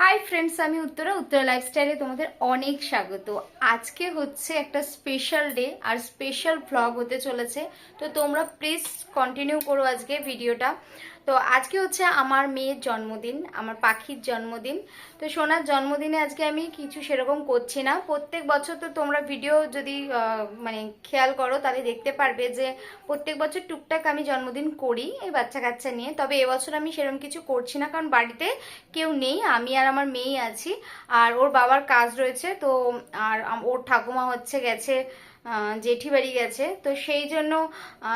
Hi friends আমি উত্তরা উত্তরা লাইফস্টাইলে তোমাদের অনেক স্বাগত। আজকে হচ্ছে একটা স্পেশাল ডে আর স্পেশাল ভ্লগ হতে চলেছে। তো তোমরা প্লিজ কন্টিনিউ করো আজকে ভিডিওটা তো আজকে হচ্ছে আমার মেয়ের জন্মদিন, আমার পাখির জন্মদিন। তো সোনার জন্মদিনে আজকে আমি কিছু সেরকম করছি না। প্রত্যেক বছর তো তোমরা ভিডিও যদি মানে খেয়াল করো, তাহলে দেখতে পারবে যে প্রত্যেক বছর টুকটাক আমি জন্মদিন করি এই বাচ্চা কাচ্চা নিয়ে। তবে এবছর আমি সেরকম কিছু করছি না, কারণ বাড়িতে কেউ নেই, আমি আর আমার মেয়েই আছি। আর ওর বাবার কাজ রয়েছে, তো আর ওর ঠাকুমা হচ্ছে গেছে জেঠি বাড়ি গেছে। তো সেই জন্য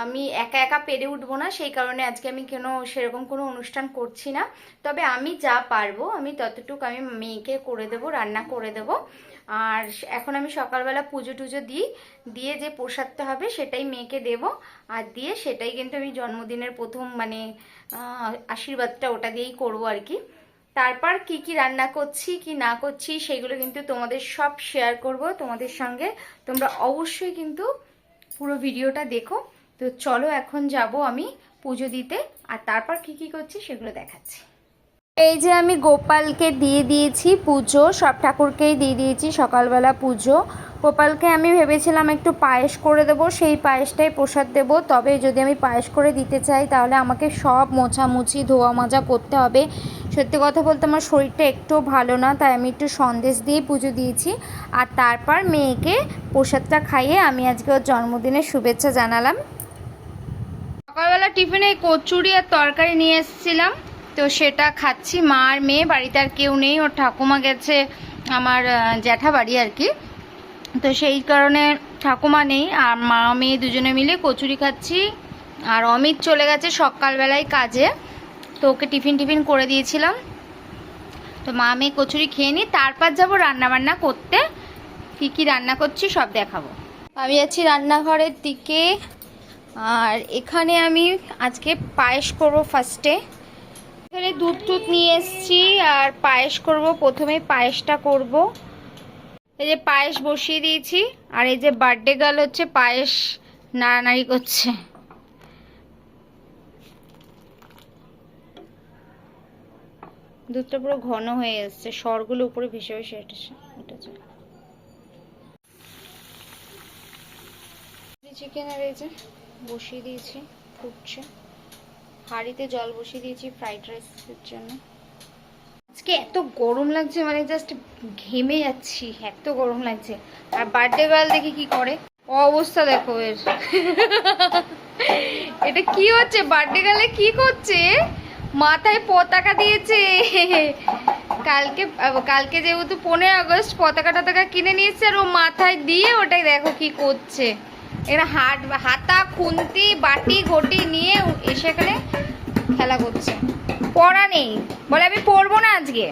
আমি একা একা পেরে উঠবো না, সেই কারণে আজকে আমি কোনো সেরকম কোনো অনুষ্ঠান করছি না। তবে আমি যা পারব, আমি ততটুকু আমি মেয়েকে করে দেবো, রান্না করে দেবো। আর এখন আমি সকালবেলা পুজো টুজো দিই, দিয়ে যে প্রসাদটা হবে সেটাই মেয়েকে দেব। আর দিয়ে সেটাই কিন্তু আমি জন্মদিনের প্রথম মানে আশীর্বাদটা ওটা দিয়েই করব আর কি। তারপর কি কি রান্না করছি, কি না করছি, সেগুলো কিন্তু তোমাদের সব শেয়ার করব তোমাদের সঙ্গে। তোমরা অবশ্যই কিন্তু পুরো ভিডিওটা দেখো। তো চলো এখন যাব আমি পুজো দিতে। আর তারপর কি কি করছি সেগুলো দেখাচ্ছি। এই যে আমি গোপালকে দিয়ে দিয়েছি পুজো, সব ঠাকুরকেই দিয়ে দিয়েছি সকালবেলা পুজো। গোপালকে আমি ভেবেছিলাম একটু পায়েস করে দেবো, সেই পায়েসটাই প্রসাদ দেবো। তবে যদি আমি পায়েস করে দিতে চাই, তাহলে আমাকে সব মোছামুছি ধোয়া মাজা করতে হবে। সত্যি কথা বলতে আমার শরীরটা একটু ভালো না, তাই আমি একটু সন্দেশ দিয়ে পুজো দিয়েছি। আর তারপর মেয়েকে প্রসাদটা খাইয়ে আমি আজকে ওর জন্মদিনের শুভেচ্ছা জানালাম। সকালবেলা টিফিনে কচুরি আর তরকারি নিয়ে এসেছিলাম, তো সেটা খাচ্ছি। মা আর মেয়ে, বাড়িতে আর কেউ নেই, ওর ঠাকুমা গেছে, আমার জ্যাঠা বাড়ি আর কি। তো সেই কারণে ঠাকুমা নেই, আর মা মেয়ে দুজনে মিলে কচুরি খাচ্ছি। আর অমিত চলে গেছে সকালবেলায় কাজে। তো ওকে টিফিন টিফিন করে দিয়েছিলাম। তো মা মেয়ে কচুরি খেয়ে নিই, তারপর যাব রান্না বান্না করতে। কি কি রান্না করছি সব দেখাবো। আমি যাচ্ছি রান্নাঘরের দিকে, আর এখানে আমি আজকে পায়েস করব ফার্স্টে এখানে দুধ টুধ নিয়ে এসেছি, আর পায়েস করব, প্রথমে পায়েসটা করব। এই যে পায়েস বসিয়ে দিয়েছি, আর এই যে বার্থডে গার্ল হচ্ছে, পায়েস নাড়ানাড়ি করছে। দুধটা পুরো ঘন হয়ে এসছে। সরগুলো উপরে ভেসে ভেসে উঠেছে উঠেছে। চিকেন আর এই যে বসিয়ে দিয়েছি, ফুটছে। হাঁড়িতে জল বসিয়ে দিয়েছি ফ্রাইড রাইসের জন্য। আজকে এত গরম লাগছে মানে জাস্ট ঘেমে যাচ্ছি, এত গরম লাগছে। আর বার্থডে গার্ল দেখি কি করে? অবস্থা দেখো এর। এটা কি হচ্ছে? বার্থডে গার্লে কি করছে? মাথায় পতাকা দিয়েছে। কালকে কালকে যেহেতু পনেরো আগস্ট, পতাকা টতাকা কিনে নিয়েছে আর ও মাথায় দিয়ে ওটাই দেখো কি করছে। এখানে হাট, হাতা, খুন্তি, বাটি, ঘটি নিয়ে এসে এখানে খেলা করছে। পড়া নেই। বলে আমি পড়ব না আজকে।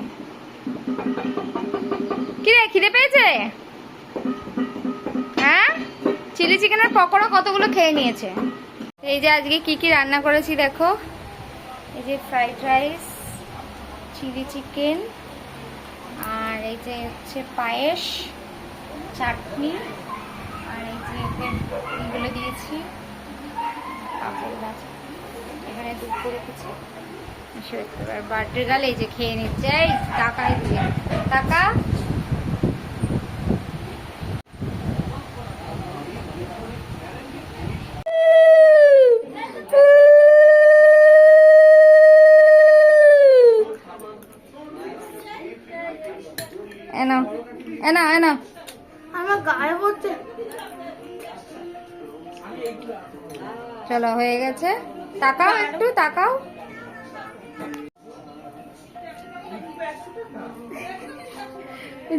কি রে, খিদে পেয়েছে? হ্যাঁ? চিলি চিকেনের পকোড়া কতগুলো খেয়ে নিয়েছে? এই যে আজকে কি কি রান্না করেছি দেখো। এই যে ফ্রাইড রাইস চিলি চিকেন আর এই যে হচ্ছে পায়েস, চাটনি, আর এই যে এগুলো দিয়েছি। এখানে দুধ করে আর বার্থডে গাল এই যে খেয়ে নিচ্ছে। এই টাকা দিয়ে টাকা এনা এনা এনা। আমার গায়ে পড়ছে। চলো হয়ে গেছে। তাকাও একটু তাকাও।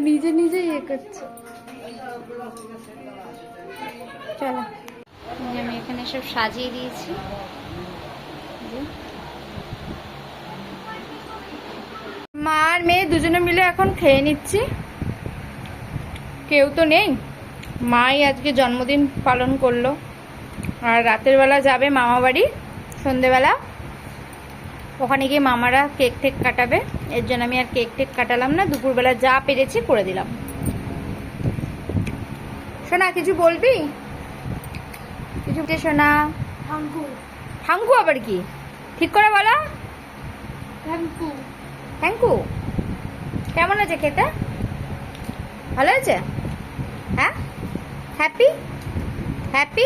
নিজে নিজে ইয়ে করছে। চলো। আমি এখানে সব সাজিয়ে দিয়েছি এই যে। মা আর মেয়ে দুজনে মিলে এখন খেয়ে নিচ্ছি। কেউ তো নেই। মাই আজকে জন্মদিন পালন করল। আর রাতের বেলা যাবে মামা বাড়ি সন্ধেবেলা। ওখানে গিয়ে মামারা কেক টেক কাটাবে। এর জন্য আমি আর কেক টেক কাটালাম না দুপুরবেলা যা পেরেছি করে দিলাম। সোনা কিছু বলবি? কিছু সোনা? থাঙ্কু আবার কি? ঠিক করে বলো। থাঙ্কু থ্যাংক কেমন আছে খেতে? ভালো আছে? হ্যাঁ? Happy happy